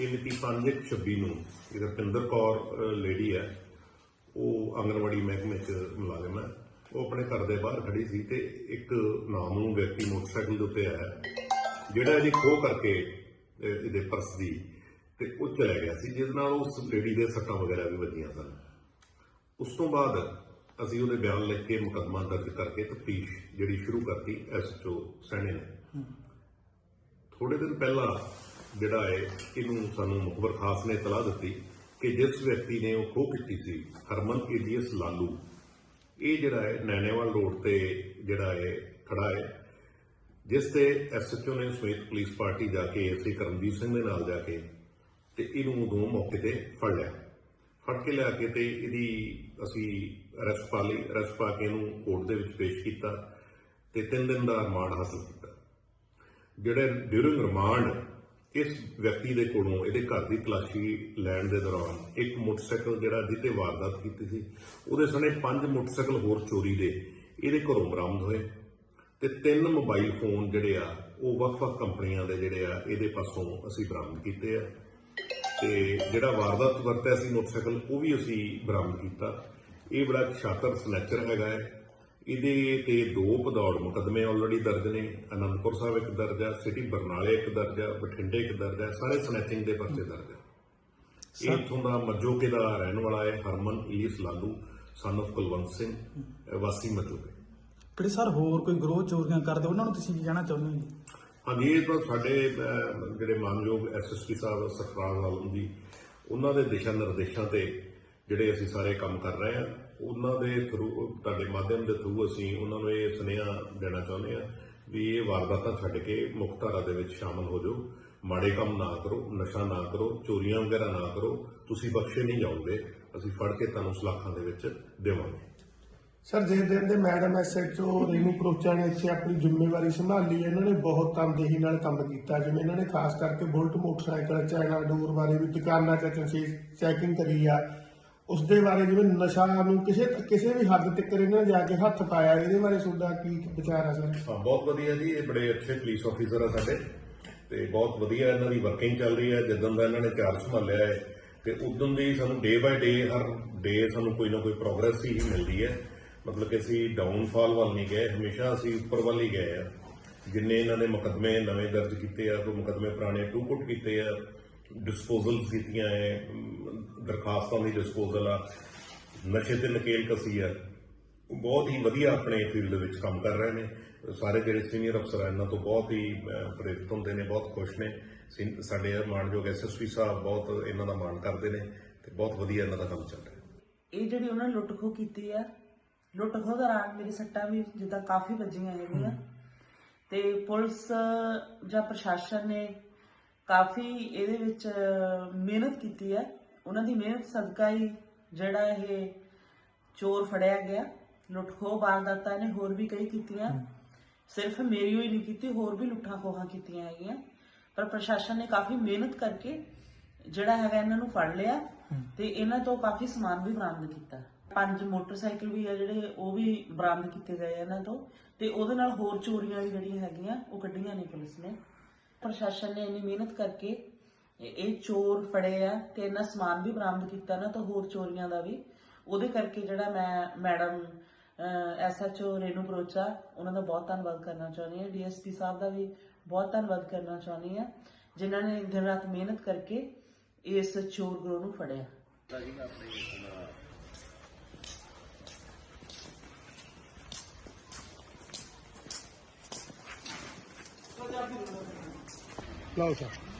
ਇਹ ਮਿਤੀ 5/26 ਨੂੰ ਇਹ ਰਪਿੰਦਰ ਕੌਰ ਲੇਡੀ ਹੈ। ਉਹ ਆਂਗਣਵਾੜੀ ਮਹਿਕਮੇ 'ਚ ਮੁਲਾਜ਼ਮ ਹੈ। ਉਹ ਆਪਣੇ ਘਰ ਦੇ ਬਾਹਰ ਖੜੀ ਸੀ ਤੇ ਇੱਕ ਨਾਮੂ ਵਿਅਕਤੀ ਮੋਟਰਸਾਈਕਲ ਦੇ ਉੱਤੇ ਆਇਆ। ਜਿਹੜਾ ਇਹਦੀ ਖੋਹ ਕਰਕੇ ਇਹਦੇ ਪਰਸ ਦੀ ਤੇ ਉਹ ਚਲਾ ਗਿਆ ਸੀ ਜਿਸ ਨਾਲ ਉਸ ਲੇਡੀ ਦੇ ਸੱਟਾਂ ਵਗੈਰਾ ਵੀ ਵੱਜੀਆਂ ਸਨ। ਉਸ ਤੋਂ ਬਾਅਦ ਅਸੀਂ ਉਹਦੇ ਬਿਆਨ ਲਿਖ ਕੇ ਮੁਕੱਦਮਾ ਦਰਜ ਕਰਕੇ ਤਫਤੀਸ਼ ਜਿਹੜੀ ਸ਼ੁਰੂ ਕਰਤੀ ਐਸਐਚਓ ਸੈਣੇ ਨੇ। ਥੋੜੇ ਦਿਨ ਪਹਿਲਾਂ ਜਿਹੜਾ ਹੈ, ਇਹਨੂੰ ਸਾਨੂੰ ਮੁਖਬਰ ਖਾਸ ਨੇ ਇਤਲਾਹ ਦਿੱਤੀ ਕਿ ਜਿਸ ਵਿਅਕਤੀ ਨੇ ਉਹ ਖੋਹ ਕੀਤੀ ਸੀ, ਹਰਮਨ ਏਡੀਐਸ ਲਾਲੂ, ਇਹ ਜਿਹੜਾ ਹੈ, ਨੈਣੇਵਾਲ ਰੋਡ ਤੇ ਜਿਹੜਾ ਹੈ, ਖੜਾ ਹੈ, ਜਿਸ ਤੇ ਐਸਐਚਓ ਨੇ ਸਮੇਤ ਪੁਲਿਸ ਪਾਰਟੀ ਜਾ ਕੇ ਐਸਏ ਕਰਮਜੀਤ ਸਿੰਘ ਦੇ ਨਾਲ ਜਾ ਕੇ ਤੇ ਇਹਨੂੰ ਉਦੋਂ ਮੌਕੇ ਤੇ ਫੜ ਲਿਆ। ਫੜ ਕੇ ਲਿਆ ਕੇ ਤੇ ਇਹਦੀ ਅਸੀਂ ਅਰੈਸਟ ਪਾ ਲਈ, ਅਰੈਸਟ ਪਾ ਕੇ ਇਹਨੂੰ ਕੋਰਟ ਦੇ ਵਿੱਚ ਪੇਸ਼ ਕੀਤਾ ਤੇ 3 ਦਿਨ ਦਾ ਰਿਮਾਂਡ ਹਾਸਲ ਕੀਤਾ। ਜਿਹੜੇ ਡਿਊਰਿੰਗ ਰਿਮਾਂਡ ਇਸ ਵਿਅਕਤੀ ਦੇ ਕੋਲੋਂ, ਇਹਦੇ ਘਰ ਦੀ ਤਲਾਸ਼ੀ ਲੈਣ ਦੇ ਦੌਰਾਨ ਇੱਕ ਮੋਟਰਸਾਈਕਲ ਜਿਹੜਾ ਜਿਹਤੇ ਵਾਰਦਾਤ ਕੀਤੀ ਸੀ, ਉਹਦੇ ਸਣੇ ਪੰਜ ਮੋਟਰਸਾਈਕਲ ਹੋਰ ਚੋਰੀ ਦੇ, ਇਹਦੇ ਘਰੋਂ ਬਰਾਮਦ ਹੋਏ ਤੇ ਤਿੰਨ ਮੋਬਾਈਲ ਫੋਨ ਜਿਹੜੇ ਆ, ਉਹ ਵੱਖ-ਵੱਖ ਕੰਪਨੀਆਂ ਦੇ ਜਿਹੜੇ ਆ, ਇਹਦੇ ਪਾਸੋਂ ਅਸੀਂ ਬਰਾਮਦ ਕੀਤੇ ਆ। ਤੇ ਜਿਹੜਾ ਵਾਰਦਾਤ ਵਰਤਿਆ ਸੀ ਮੋਟਰਸਾਈਕਲ, ਉਹ ਵੀ ਅਸੀਂ ਬਰਾਮਦ ਕੀਤਾ। ਇਹ ਬੜਾ ਸ਼ਾਤਰ ਸਨੈਚਰ ਹੈਗਾ ਹੈ। ਇਹਦੇ ਤੇ ਦੋ ਪਦੌੜ ਮੁਕਦਮੇ ਆਲਰੇਡੀ ਦਰਜ ਨੇ। ਅਨੰਦਪੁਰ ਸਾਹਿਬ ਇੱਕ ਦਰਜ ਹੈ ਸਿਟੀ ਬਰਨਾਲੇ ਇੱਕ ਦਰਜ ਹੈ ਬਠਿੰਡੇ ਇੱਕ ਦਰਜ ਹੈ ਸਾਰੇ ਸਨੈਚਿੰਗ ਦੇ ਪਰਚੇ ਦਰਜ ਹੈ ਇੱਥੋਂ ਦਾ ਮੱਜੋਕੇ ਦਾ ਰਹਿਣ ਵਾਲਾ ਹੈ ਹਰਮਨ ਇਲੀਸ ਲਾਲੂ ਸਨ of ਕੁਲਵੰਤ ਸਿੰਘ ਵਾਸੀ ਮੱਜੋਕੇ ਜਿਹੜੇ ਸਰ ਹੋਰ ਕੋਈ ਗਰੋਹ ਚੋਰੀਆਂ ਕਰਦੇ ਉਹਨਾਂ ਨੂੰ ਤੁਸੀਂ ਕੀ ਕਹਿਣਾ ਚਾਹੁੰਦੇ ਹੋ ਹਾਂਜੀ ਇਹ ਤਾਂ ਸਾਡੇ ਜਿਹੜੇ ਮਾਨਯੋਗ ਐਸਐਸਪੀ ਸਾਹਿਬ ਸਰਫਰਾਜ਼ ਆਲਮ ਜੀ ਉਹਨਾਂ ਦੇ ਦਿਸ਼ਾ ਨਿਰਦੇਸ਼ਾਂ ਤੇ ਜਿਹੜੇ ਅਸੀਂ ਸਾਰੇ ਕੰਮ ਕਰ ਰਹੇ ਹਾਂ। ਉਹਨਾਂ ਦੇ ਥਰੂ ਤੁਹਾਡੇ ਮਾਧਿਅਮ ਦੇ ਥਰੂ ਅਸੀਂ ਉਹਨਾਂ ਨੂੰ ਇਹ ਸੁਨੇਹਾ ਦੇਣਾ ਚਾਹੁੰਦੇ ਹਾਂ ਵੀ ਇਹ ਵਾਰਦਾਤਾਂ ਛੱਡ ਕੇ ਮੁੱਖ ਧਾਰਾ ਦੇ ਵਿੱਚ ਸ਼ਾਮਲ ਹੋ ਜਾਓ। ਮਾੜੇ ਕੰਮ ਨਾ ਕਰੋ ਨਸ਼ਾ ਨਾ ਕਰੋ ਚੋਰੀਆਂ ਵਗੈਰਾ ਨਾ ਕਰੋ ਤੁਸੀਂ ਬਖਸ਼ੇ ਨਹੀਂ ਜਾਓਗੇ। ਅਸੀਂ ਫੜ ਕੇ ਤੁਹਾਨੂੰ ਸਲਾਖਾਂ ਦੇ ਵਿੱਚ ਦੇਵਾਂਗੇ। ਸਰ ਜਿਸ ਦਿਨ ਦੇ ਮੈਡਮ ਐਸਐਚਓ ਰੇਨੂ ਪ੍ਰੋਚਾ ਨੇ ਇੱਥੇ ਆਪਣੀ ਜ਼ਿੰਮੇਵਾਰੀ ਸੰਭਾਲੀ ਹੈ, ਇਹਨਾਂ ਨੇ ਬਹੁਤ ਤਨਦੇਹੀ ਨਾਲ ਕੰਮ ਕੀਤਾ। ਜਿਵੇਂ ਇਹਨਾਂ ਨੇ ਖਾਸ ਕਰਕੇ ਬੁਲਟ ਮੋਟਰਸਾਈਕਲ ਚਾਈਨਾ ਡੋਰ ਬਾਰੇ ਵੀ ਦੁਕਾਨਾਂ ਤੇ ਚੈਕਿੰਗ ਕਰੀ ਆ। ਉਸ ਦੇ ਬਾਰੇ ਜਿਵੇਂ ਨਸ਼ਾ ਨੂੰ ਕਿਸੇ ਕਿਸੇ ਵੀ ਹੱਦ ਤੱਕ ਇਹਨਾਂ ਨੇ ਜਾ ਕੇ ਹੱਥ ਪਾਇਆ, ਇਹਦੇ ਬਾਰੇ ਤੁਹਾਡਾ ਕੀ ਵਿਚਾਰ ਹੈ ਸਰ? ਹਾਂ, ਬਹੁਤ ਵਧੀਆ ਜੀ, ਇਹ ਬੜੇ ਅੱਛੇ ਪੁਲਿਸ ਆਫੀਸਰ ਆ ਸਾਡੇ। ਤੇ ਬਹੁਤ ਵਧੀਆ ਇਹਨਾਂ ਦੀ ਵਰਕਿੰਗ ਚੱਲ ਰਹੀ ਹੈ ਜਦੋਂ ਦਾ ਇਹਨਾਂ ਨੇ ਚਾਰਜ ਸੰਭਾਲਿਆ ਹੈ। ਤੇ ਉਦੋਂ ਦੀ ਸਾਨੂੰ ਡੇ ਬਾਏ ਡੇ ਹਰ ਡੇ ਸਾਨੂੰ ਕੋਈ ਨਾ ਕੋਈ ਪ੍ਰੋਗਰੈਸ ਹੀ ਮਿਲਦੀ ਹੈ। ਮਤਲਬ ਕਿ ਅਸੀਂ ਡਾਊਨਫਾਲ ਵੱਲ ਨਹੀਂ ਗਏ, ਹਮੇਸ਼ਾ ਅਸੀਂ ਉੱਪਰ ਵੱਲ ਹੀ ਗਏ ਆ। ਜਿੰਨੇ ਇਹਨਾਂ ਨੇ ਮੁਕੱਦਮੇ ਨਵੇਂ ਦਰਜ ਕੀਤੇ ਆ ਕੋਈ ਮੁਕੱਦਮੇ ਪੁਰਾਣੇ ਟੂ ਪੁੱਟ ਕੀਤੇ ਆ ਡਿਸਪੋਜ਼ਲ ਕੀਤੀਆਂ ਅਮ, ਦਰਖਾਸਤਾਂ ਦੀ ਡਿਸਪੋਜ਼ਲ ਆ ਨਸ਼ੇ ਤੇ ਨਕੇਲ ਕਸੀ ਆ। ਬਹੁਤ ਹੀ ਵਧੀਆ ਆਪਣੇ ਫੀਲਡ ਵਿੱਚ ਕੰਮ ਕਰ ਰਹੇ ਨੇ। ਸਾਰੇ ਜਿਹੜੇ ਸੀਨੀਅਰ ਅਫਸਰ ਆ ਇਹਨਾਂ ਤੋਂ ਬਹੁਤ ਹੀ ਪ੍ਰੇਰਿਤ ਹੁੰਦੇ ਨੇ ਬਹੁਤ ਖੁਸ਼ ਨੇ। ਸਾਡੇ ਮਾਨਯੋਗ ਐਸਐਸਪੀ ਸਾਹਿਬ ਬਹੁਤ ਇਹਨਾਂ ਦਾ ਮਾਣ ਕਰਦੇ ਨੇ ਤੇ ਬਹੁਤ ਵਧੀਆ ਇਹਨਾਂ ਦਾ ਕੰਮ ਚੱਲ ਰਿਹਾ। ਇਹ ਜਿਹੜੀ ਉਹਨਾਂ ਨੇ ਲੁੱਟ ਖੋਹ ਕੀਤੀ ਆ ਲੁੱਟ ਖੋਹ ਦੌਰਾਨ ਮੇਰੀ ਸੱਟਾਂ ਵੀ ਜਿੱਦਾਂ ਕਾਫੀ ਵੱਜੀਆਂ ਹੈਗੀਆਂ। ਤੇ ਪੁਲਿਸ ਜਾਂ ਪ੍ਰਸ਼ਾਸਨ ਨੇ ਕਾਫੀ ਇਹਦੇ ਵਿੱਚ ਮਿਹਨਤ ਕੀਤੀ ਹੈ। ਉਹਨਾਂ ਦੀ ਮਿਹਨਤ ਸਦਕਾ ਹੀ ਜਿਹੜਾ ਇਹ ਚੋਰ ਫੜਿਆ ਗਿਆ। ਲੁੱਟ ਖੋਹ ਵਾਰਦਾਤਾਂ ਨੇ ਹੋਰ ਵੀ ਕਈ ਕੀਤੀਆਂ। ਸਿਰਫ ਮੇਰੀ ਹੋਈ ਨਹੀਂ ਕੀਤੀ ਹੋਰ ਵੀ ਲੁੱਟਾਂ ਖੋਹਾਂ ਕੀਤੀਆਂ ਹੈਗੀਆਂ। ਪਰ ਪ੍ਰਸ਼ਾਸਨ ਨੇ ਕਾਫੀ ਮਿਹਨਤ ਕਰਕੇ ਜਿਹੜਾ ਹੈਗਾ ਇਹਨਾਂ ਨੂੰ ਫੜ ਲਿਆ ਤੇ ਇਹਨਾਂ ਤੋਂ ਕਾਫੀ ਸਮਾਨ ਵੀ ਬਰਾਮਦ ਕੀਤਾ। ਪੰਜ ਮੋਟਰਸਾਈਕਲ ਵੀ ਆ ਜਿਹੜੇ ਉਹ ਵੀ ਬਰਾਮਦ ਕੀਤੇ ਗਏ ਇਹਨਾਂ ਤੋਂ। ਤੇ ਉਹਦੇ ਨਾਲ ਹੋਰ ਚੋਰੀਆਂ ਵੀ ਜਿਹੜੀਆਂ ਹੈਗੀਆਂ ਉਹ ਕੱਢੀਆਂ ਨੇ ਪੁਲਿਸ ਨੇ। ਪ੍ਰਸ਼ਾਸਨ ਨੇ ਇੰਨੀ ਮਿਹਨਤ ਕਰਕੇ ਇਹ ਚੋਰ ਫੜੇ ਆ ਤੇ ਇਹਨਾਂ ਸਮਾਨ ਵੀ ਬਰਾਮਦ ਕੀਤਾ ਨਾ ਤਾਂ ਹੋਰ ਚੋਰੀਆਂ ਦਾ ਵੀ, ਉਹਦੇ ਕਰਕੇ ਜਿਹੜਾ ਮੈਂ ਮੈਡਮ ਐਸਐਚਓ ਰੇਨੂ ਪ੍ਰੋਚਾ, ਉਹਨਾਂ ਦਾ ਬਹੁਤ ਧੰਨਵਾਦ ਕਰਨਾ ਚਾਹੁੰਦੀ ਹਾਂ। ਡੀਐਸਪੀ ਸਾਹਿਬ ਦਾ ਵੀ ਬਹੁਤ ਧੰਨਵਾਦ ਕਰਨਾ ਚਾਹੁੰਦੀ ਹਾਂ, ਜਿਨ੍ਹਾਂ ਨੇ ਦਿਨ ਰਾਤ ਮਿਹਨਤ ਕਰਕੇ ਇਸ ਚੋਰ ਗਰੋਹ ਨੂੰ ਫੜਿਆ। ਲਓ ਸਰ